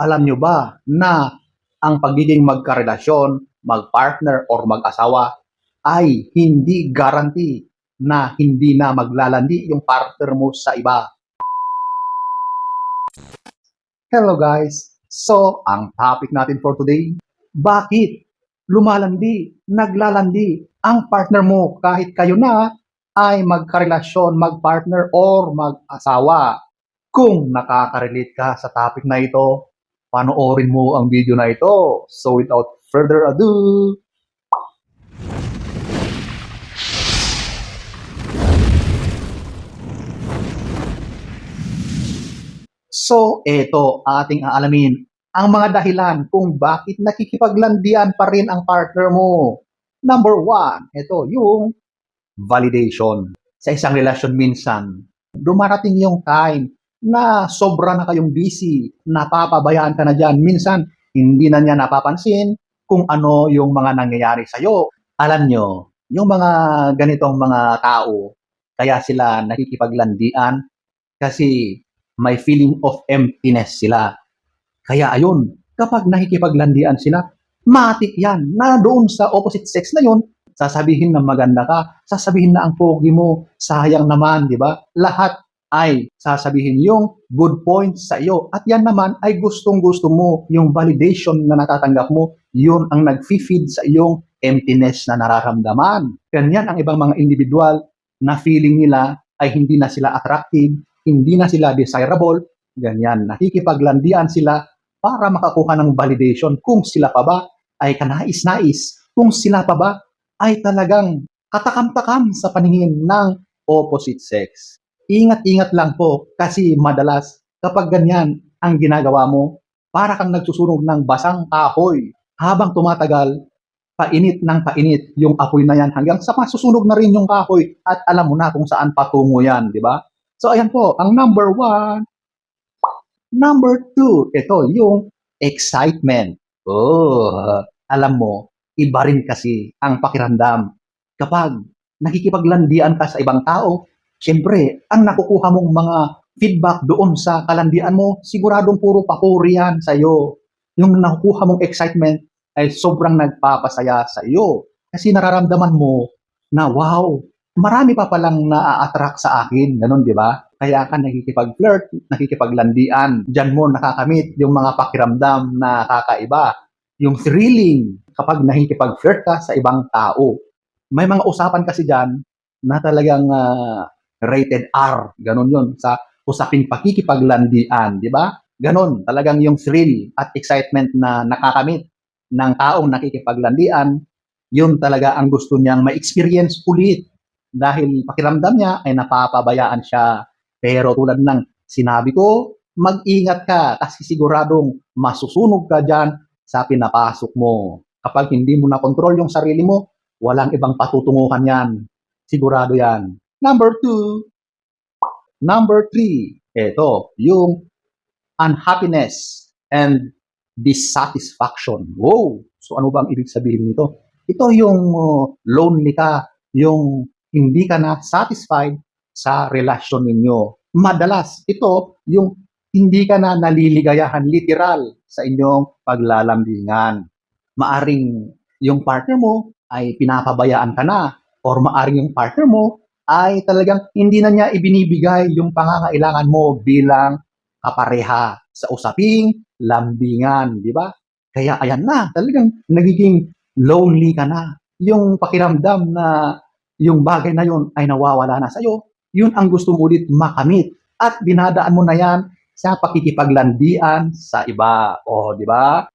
Alam nyo ba na ang pagiging magkarelasyon, magpartner, or mag-asawa ay hindi guarantee na hindi na maglalandi yung partner mo sa iba. Hello guys! So, ang topic natin for today, bakit lumalandi, naglalandi ang partner mo kahit kayo na ay magkarelasyon, magpartner, or mag-asawa? Kung nakaka-relate ka sa topic na ito, panoorin mo ang video na ito. So without further ado, So, eto ating aalamin ang mga dahilan kung bakit nakikipaglandian pa rin ang partner mo. Number one, ito yung validation. Sa isang relasyon minsan, dumarating yung time na sobra na kayong busy, napapabayaan ka na dyan. Minsan, hindi na niya napapansin kung ano yung mga nangyayari sa'yo. Alam nyo, yung mga ganitong mga tao, kaya sila nakikipaglandian kasi may feeling of emptiness sila. Kaya ayun, kapag nakikipaglandian sila, matik yan na doon sa opposite sex na yun, sasabihin na maganda ka, sasabihin na ang pogi mo, sayang naman, di ba? Lahat ay sasabihin yung good points sa iyo. At yan naman ay gustong-gusto mo, yung validation na natatanggap mo, yun ang nag-feed sa iyong emptiness na nararamdaman. Ganyan ang ibang mga individual na feeling nila ay hindi na sila attractive, hindi na sila desirable, ganyan, nakikipaglandian sila para makakuha ng validation kung sila pa ba ay kanais-nais, kung sila pa ba ay talagang katakam-takam sa paningin ng opposite sex. Ingat-ingat lang po kasi madalas kapag ganyan ang ginagawa mo, para kang nagsusunog ng basang kahoy. Habang tumatagal, painit ng painit yung apoy na yan hanggang sa masusunog na rin yung kahoy at alam mo na kung saan patungo yan, di ba? So, ayan po, ang number one. Number two, ito, yung excitement. Oh, alam mo, iba rin kasi ang pakiramdam. Kapag nakikipaglandian ka sa ibang tao, syempre, ang nakukuha mong mga feedback doon sa kalandian mo, siguradong puro papuri yan sa'yo. Yung nakukuha mong excitement ay sobrang nagpapasaya sa iyo. Kasi nararamdaman mo na, wow, marami pa palang na-attract sa akin. Ganun, di ba? Kaya ka nakikipag-flirt, nakikipaglandian. Diyan mo nakakamit yung mga pakiramdam na kakaiba. Yung thrilling kapag nakikipag-flirt ka sa ibang tao. May mga usapan kasi dyan na talagang ah, rated R. Ganun yun. Sa usaping pakikipaglandian, di ba? Ganon, talagang yung thrill at excitement na nakakamit ng taong nakikipaglandian, yun talaga ang gusto niyang ma-experience ulit dahil pakiramdam niya ay napapabayaan siya. Pero tulad ng sinabi ko, mag-ingat ka kasi siguradong masusunog ka dyan sa pinapasok mo. Kapag hindi mo na-control yung sarili mo, walang ibang patutunguhan yan. Sigurado yan. Number two. Number three. Ito, yung unhappiness and dissatisfaction. Wow! So ano ba ang ibig sabihin nito? Ito yung uh, lonely ka, yung hindi ka na satisfied sa relasyon ninyo. Madalas, ito yung hindi ka na naliligayahan literal sa inyong paglalambingan. Maaring yung partner mo ay pinapabayaan ka na or maaring yung partner mo ay talagang hindi na niya ibinibigay yung pangangailangan mo bilang kapareha sa usaping lambingan, di ba? Kaya ayan na, talagang nagiging lonely ka na. Yung pakiramdam na yung bagay na yun ay nawawala na sa'yo, yun ang gusto mo ulit makamit. At dinadaan mo na yan sa pakikipaglandian sa iba. O, di ba?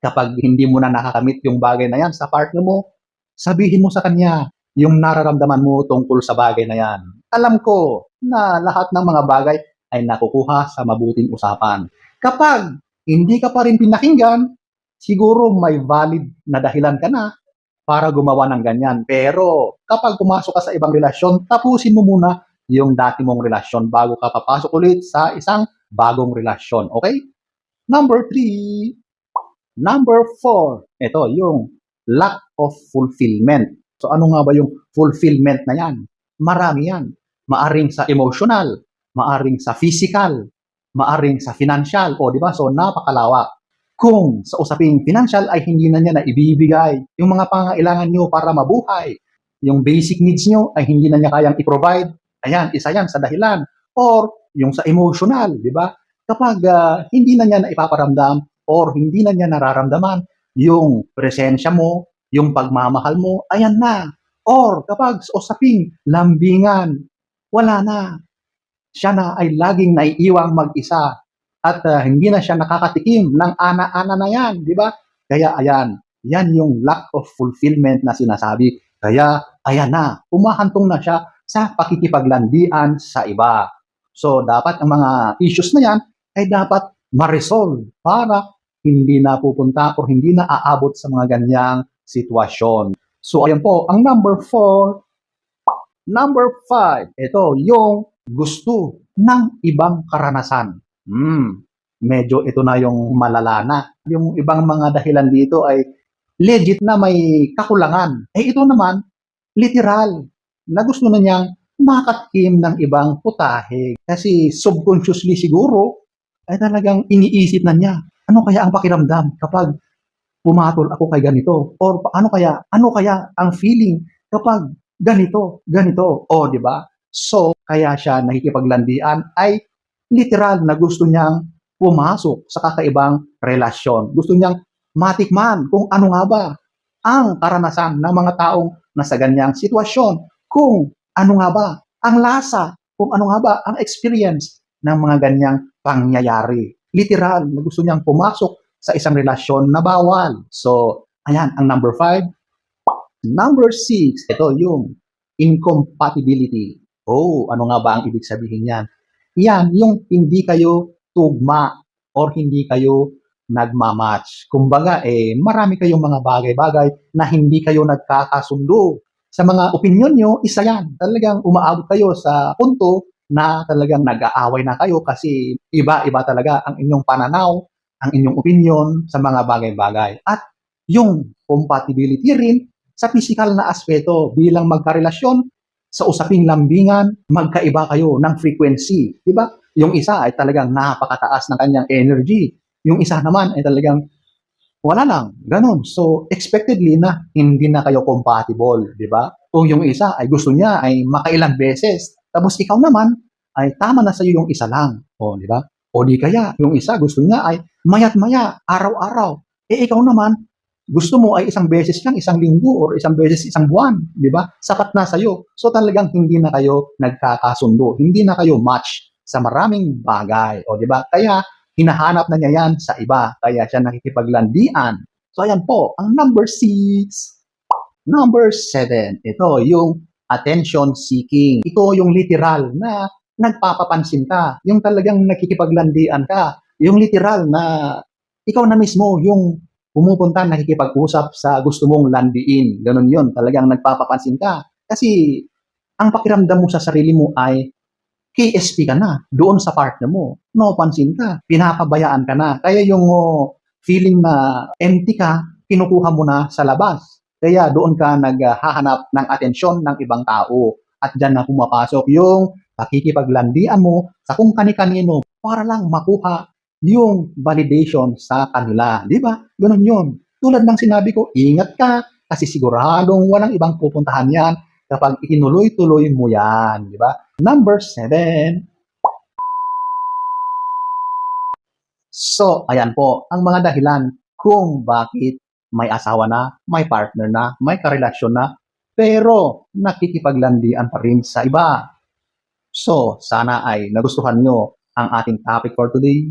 Kapag hindi mo na nakakamit yung bagay na yan sa partner mo, sabihin mo sa kanya yung nararamdaman mo tungkol sa bagay na yan. Alam ko na lahat ng mga bagay ay nakukuha sa mabuting usapan. Kapag hindi ka pa rin pinakinggan, siguro may valid na dahilan ka na para gumawa ng ganyan. Pero kapag pumasok ka sa ibang relasyon, tapusin mo muna yung dati mong relasyon bago ka papasok ulit sa isang bagong relasyon. Okay? Number three. Number four. Ito, yung lack of fulfillment. So ano nga ba yung fulfillment na yan? Marami yan. Maaring sa emotional, maaring sa physical, maaring sa financial, o di ba? So, napakalawak. Kung sa usaping financial ay hindi na niya na ibibigay yung mga pangailangan nyo para mabuhay, yung basic needs nyo ay hindi na niya kayang i-provide, ayan, isa yan sa dahilan. Or yung sa emotional, di ba? Kapag ah, hindi na niya na ipaparamdam or hindi na niya nararamdaman yung presensya mo, yung pagmamahal mo, ayan na. Or kapag sa usaping lambingan, wala na. Siya na ay laging naiiwang mag-isa at ah, hindi na siya nakakatikim ng ana-ana na yan, di ba? Kaya ayan, yan yung lack of fulfillment na sinasabi. Kaya ayan na, umahantong na siya sa pakikipaglandian sa iba. So dapat ang mga issues na yan ay dapat ma-resolve para hindi na pupunta o hindi na aabot sa mga ganyang sitwasyon. So ayan po, ang number four, number five, ito yung gusto ng ibang karanasan. Hmm, medyo ito na yung malala na. Yung ibang mga dahilan dito ay legit na may kakulangan. Eh ito naman, literal, na gusto na niyang makatikim ng ibang putahe. Kasi subconsciously siguro, ay talagang iniisip na niya, ano kaya ang pakiramdam kapag pumatol ako kay ganito? Or ano kaya, ano kaya ang feeling kapag ganito, ganito? O, di ba? So, kaya siya nakikipaglandian ay literal na gusto niyang pumasok sa kakaibang relasyon. Gusto niyang matikman kung ano nga ba ang karanasan ng mga taong nasa ganyang sitwasyon. Kung ano nga ba ang lasa, kung ano nga ba ang experience ng mga ganyang pangyayari. Literal na gusto niyang pumasok sa isang relasyon na bawal. So, ayan, ang number five. Number six, ito yung incompatibility. Oh, ano nga ba ang ibig sabihin yan? Yan, yung hindi kayo tugma or hindi kayo nagmamatch. Kumbaga, eh, marami kayong mga bagay-bagay na hindi kayo nagkakasundo. Sa mga opinion nyo, isa yan. Talagang umaabot kayo sa punto na talagang nag-aaway na kayo kasi iba-iba talaga ang inyong pananaw, ang inyong opinion sa mga bagay-bagay. At yung compatibility rin sa physical na aspeto bilang magkarelasyon sa usaping lambingan, magkaiba kayo ng frequency. Di ba? Yung isa ay talagang napakataas ng kanyang energy. Yung isa naman ay talagang wala lang, ganun. So, expectedly na hindi na kayo compatible, di ba? Kung yung isa ay gusto niya ay makailang beses, tapos ikaw naman ay tama na sa iyo yung isa lang. O, di ba? O di kaya, yung isa gusto niya ay mayat-maya, araw-araw. Eh, ikaw naman, gusto mo ay isang beses lang, isang linggo, or isang beses isang buwan, di ba? Sapat na sa iyo. So talagang hindi na kayo nagkakasundo, hindi na kayo match sa maraming bagay, o di ba? Kaya hinahanap na niya yan sa iba, kaya siya nakikipaglandian. So ayan po, ang number six. Number seven, ito yung attention seeking. Ito yung literal na nagpapapansin ka, yung talagang nakikipaglandian ka, yung literal na ikaw na mismo yung pumupunta, nakikipag-usap sa gusto mong landiin. Ganun yun, talagang nagpapapansin ka. Kasi ang pakiramdam mo sa sarili mo ay KSP ka na doon sa partner mo. No pansin ka, pinapabayaan ka na. Kaya yung oh, feeling na empty ka, kinukuha mo na sa labas. Kaya doon ka naghahanap ng atensyon ng ibang tao. At dyan na pumapasok yung pakikipaglandian mo sa kung kani-kanino para lang makuha yung validation sa kanila. Di ba? Ganun yun. Tulad ng sinabi ko, ingat ka kasi siguradong walang ibang pupuntahan yan kapag itinuloy-tuloy mo yan. Di ba? Number seven. So, ayan po, ang mga dahilan kung bakit may asawa na, may partner na, may karelasyon na, pero nakikipaglandian pa rin sa iba. So, sana ay nagustuhan nyo ang ating topic for today.